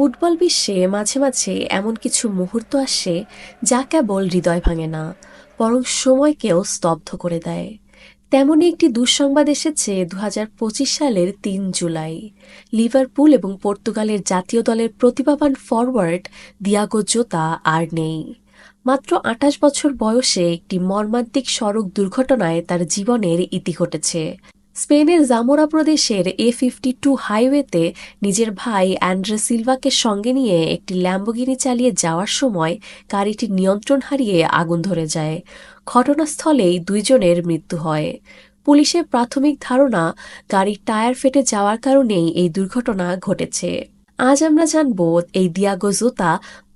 Football বিশ্বে মাঝে মাঝে এমন কিছু মুহূর্ত আসে যা কেবল হৃদয় ভাঙে না, বরং সময়কেও স্তব্ধ করে দেয়। তেমনই একটি দুঃসংবাদ এসেছে দু হাজার পঁচিশ সালের তিন জুলাই। লিভারপুল এবং পর্তুগালের জাতীয় দলের প্রতিভাবান ফরওয়ার্ড দিয়াগো জোতা আর নেই। মাত্র আঠাশ বছর বয়সে একটি মর্মান্তিক সড়ক দুর্ঘটনায় তার জীবনের ইতি ঘটেছে। স্পেনের জামোরা প্রদেশের এ ফিফটি টু হাইওয়েতে নিজের ভাই অ্যান্ড্রে সিলভাকে সঙ্গে নিয়ে একটি ল্যাম্বোগিনি চালিয়ে যাওয়ার সময় গাড়িটি নিয়ন্ত্রণ হারিয়ে আগুন ধরে যায়। ঘটনাস্থলেই দুইজনের মৃত্যু হয়। পুলিশের প্রাথমিক ধারণা, গাড়ির টায়ার ফেটে যাওয়ার কারণেই এই দুর্ঘটনা ঘটেছে। আজ আমরা জানব এই দিয়াগো জোতা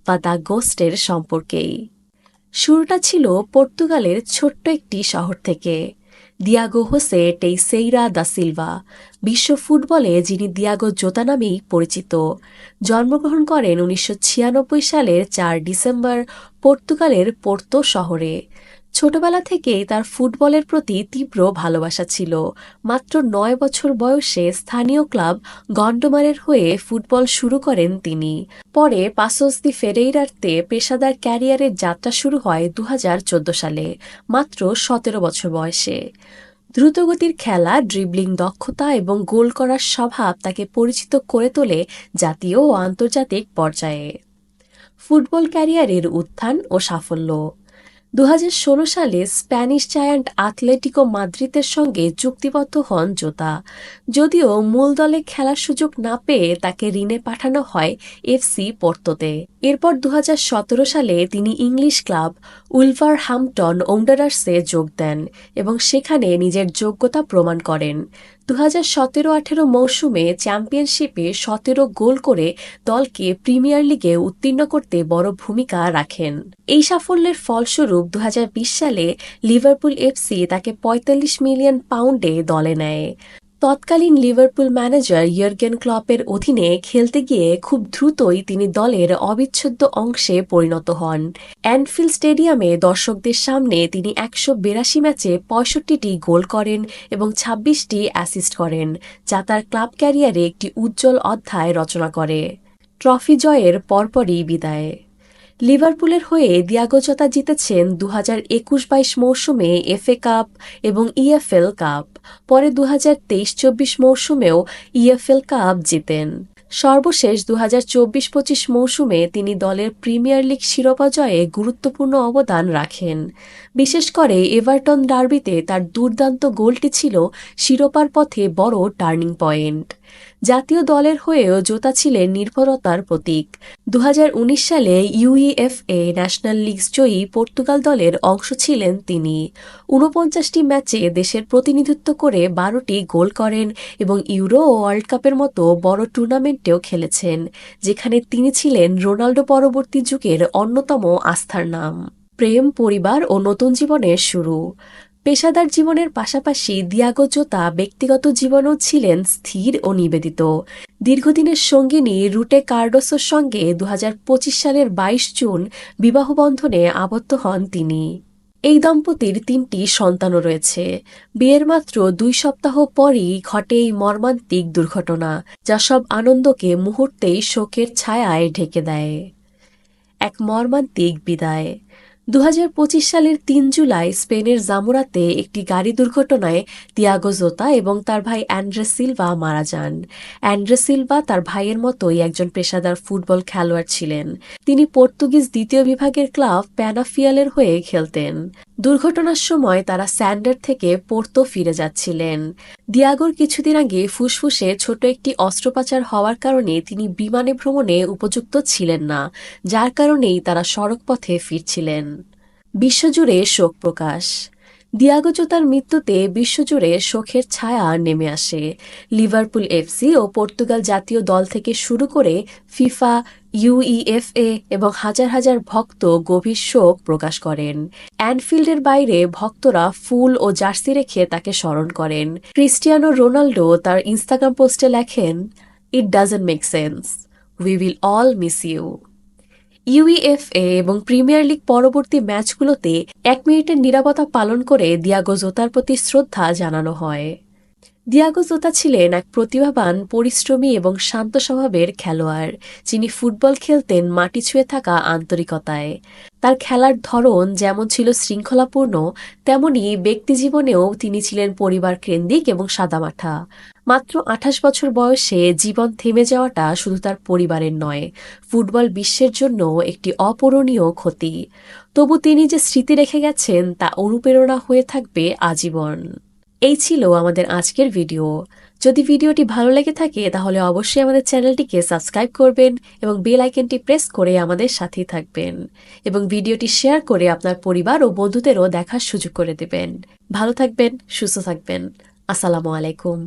বা দ্য গোস্টের সম্পর্কেই। শুরুটা ছিল পর্তুগালের ছোট্ট একটি শহর থেকে। Diogo Jose Teixeira da Silva বিশ্ব ফুটবলে যিনি দিয়াগো জোতা নামেই পরিচিত। জন্মগ্রহণ করেন উনিশশো ছিয়ানব্বই সালের চার ডিসেম্বর, পর্তুগালের পোর্তো শহরে। ছোটবেলা থেকেই তার ফুটবলের প্রতি তীব্র ভালোবাসা ছিল। মাত্র নয় বছর বয়সে স্থানীয় ক্লাব গন্ডমারের হয়ে ফুটবল শুরু করেন তিনি। পরে পাসোস দি ফেরেইরারতে পেশাদার ক্যারিয়ারের যাত্রা শুরু হয় দু হাজার চোদ্দ সালে, মাত্র সতেরো বছর বয়সে। দ্রুতগতির খেলা ড্রিবলিং দক্ষতা এবং গোল করার স্বভাব তাকে পরিচিত করে তোলে জাতীয় ও আন্তর্জাতিক পর্যায়ে। ফুটবল ক্যারিয়ারের উত্থান ও সাফল্য দু হাজার ষোলো সালে স্প্যানিশ জায়ান্ট আথলেটিকো মাদ্রিদের সঙ্গে চুক্তিবদ্ধ হন জোতা। যদিও মূল দলে খেলার সুযোগ না পেয়ে তাকে ঋণে পাঠানো হয় এফসি পোর্তোতে। এরপর দু হাজার সতেরো সালে তিনি ইংলিশ ক্লাব উলভার হামটন ওন্ডারার্সে যোগ দেন এবং সেখানে নিজের যোগ্যতা প্রমাণ করেন। দু হাজার সতেরো আঠেরো মৌসুমে চ্যাম্পিয়নশিপে সতেরো গোল করে দলকে প্রিমিয়ার লিগে উত্তীর্ণ করতে বড় ভূমিকা রাখেন। এই সাফল্যের ফলস্বরূপ দু হাজার বিশ সালে লিভারপুল এফসি তাকে ৪৫ মিলিয়ন পাউন্ডে দলে নেয়। তৎকালীন লিভারপুল ম্যানেজার ইয়র্গেন ক্লপের অধীনে খেলতে গিয়ে খুব দ্রুতই তিনি দলের অবিচ্ছেদ্য অংশে পরিণত হন। অ্যানফিল্ড স্টেডিয়ামে দর্শকদের সামনে তিনি একশো বিরাশি ম্যাচে পঁয়ষট্টিটি গোল করেন এবং ছাব্বিশটি অ্যাসিস্ট করেন, যা তার ক্লাব ক্যারিয়ারে একটি উজ্জ্বল অধ্যায় রচনা করে। ট্রফি জয়ের পরপরই বিদায়। লিভারপুলের হয়ে দিয়াগোজতা জিতেছেন দু হাজার একুশ বাইশ মৌসুমে এফএ কাপ এবং ইএফএল কাপ। পরে দু হাজার তেইশ চব্বিশ মৌসুমেও ইএফএল কাপ জিতেন। সর্বশেষ দু হাজার চব্বিশ পঁচিশ মৌসুমে তিনি দলের প্রিমিয়ার লিগ শিরোপা জয়ে গুরুত্বপূর্ণ অবদান রাখেন। বিশেষ করে এভারটন ডার্বিতে তার দুর্দান্ত গোলটি ছিল শিরোপার পথে বড় টার্নিং পয়েন্ট। জাতীয় দলের হয়েও জোতা ছিলেন নির্ভরতার প্রতীক। দু হাজার উনিশ সালে ইউইএফএ ন্যাশনাল লিগস জয়ী পর্তুগাল দলের অংশ ছিলেন তিনি। ঊনপঞ্চাশটি ম্যাচে দেশের প্রতিনিধিত্ব করে বারোটি গোল করেন এবং ইউরো ও ওয়ার্ল্ড কাপের মতো বড় টুর্নামেন্টেও খেলেছেন, যেখানে তিনি ছিলেন রোনাল্ডো পরবর্তী যুগের অন্যতম আস্থার নাম। প্রেম, পরিবার ও নতুন জীবনের শুরু। পেশাদার জীবনের পাশাপাশি দিয়াগো জোতা ব্যক্তিগত জীবনও ছিলেন স্থির ও নিবেদিত। দীর্ঘদিনের সঙ্গিনী রুটে কার্ডোসোর সঙ্গে দুহাজার পঁচিশ সালের ২২ জুন বিবাহবন্ধনে আবদ্ধ হন তিনি। এই দম্পতির তিনটি সন্তানও রয়েছে। বিয়ের মাত্র দুই সপ্তাহ পরই ঘটে এই মর্মান্তিক দুর্ঘটনা, যা সব আনন্দকে মুহূর্তেই শোকের ছায়ায় ঢেকে দেয়। এক মর্মান্তিক বিদায়। দুহাজার পঁচিশ সালের তিন জুলাই স্পেনের জামুরাতে একটি গাড়ি দুর্ঘটনায় তিয়াগো জোতা এবং তার ভাই অ্যান্ড্রে সিলভা মারা যান। অ্যান্ড্রে সিলভা তার ভাইয়ের মতোই একজন পেশাদার ফুটবল খেলোয়াড় ছিলেন। তিনি পর্তুগিজ দ্বিতীয় বিভাগের ক্লাব প্যানাফিয়ালের হয়ে খেলতেন। দুর্ঘটনার সময় তারা স্যান্ডার থেকে পোর্তো ফিরে যাচ্ছিলেন। দিয়াগোর কিছুদিন আগে ফুসফুসে ছোট একটি অস্ত্রোপচার হওয়ার কারণে তিনি বিমানে ভ্রমণে উপযুক্ত ছিলেন না, যার কারণেই তারা সড়কপথে ফিরছিলেন। বিশ্বজুড়ে শোক প্রকাশ। দিয়াগো জোতার মৃত্যুতে বিশ্বজুড়ে শোকের ছায়া নেমে আসে। লিভারপুল এফসি ও পর্তুগাল জাতীয় দল থেকে শুরু করে ফিফা, ইউইএফএ এবং হাজার হাজার ভক্ত গভীর শোক প্রকাশ করেন। অ্যানফিল্ডের বাইরে ভক্তরা ফুল ও জার্সি রেখে তাকে স্মরণ করেন। ক্রিস্টিয়ানো রোনাল্ডো তার ইনস্টাগ্রাম পোস্টে লেখেন, it doesn't make sense. We will all miss you. UEFA এবং প্রিমিয়ার লিগ পরবর্তী ম্যাচগুলোতে এক মিনিটের নিরাপত্তা পালন করে দিয়াগো জোতার প্রতি শ্রদ্ধা জানানো হয়। দিয়াগো জোতা ছিলেন এক প্রতিভাবান, পরিশ্রমী এবং শান্ত স্বভাবের খেলোয়াড়। যিনি ফুটবল খেলতেন মাটি ছুঁয়ে থাকা আন্তরিকতায়। তার খেলার ধরন যেমন ছিল শৃঙ্খলাপূর্ণ, তেমনি ব্যক্তিজীবনেও তিনি ছিলেন পরিবার কেন্দ্রিক এবং সাদামাঠা মাত্র আঠাশ বছর বয়সে জীবন থেমে যাওয়াটা শুধু তার পরিবারের নয়, ফুটবল বিশ্বের জন্য একটি অপূরণীয় ক্ষতি। তবু তিনি যে স্মৃতি রেখে গেছেন তা অনুপ্রেরণা হয়ে থাকবে আজীবন। এই ছিল আমাদের আজকের ভিডিও। যদি ভিডিওটি ভালো লেগে থাকে, তাহলে অবশ্যই আমাদের চ্যানেলটিকে সাবস্ক্রাইব করবেন এবং বেল আইকনটি প্রেস করে আমাদের সাথেই থাকবেন এবং ভিডিওটি শেয়ার করে আপনার পরিবার ও বন্ধুদেরও দেখার সুযোগ করে দেবেন। ভালো থাকবেন, সুস্থ থাকবেন। আসসালামু আলাইকুম।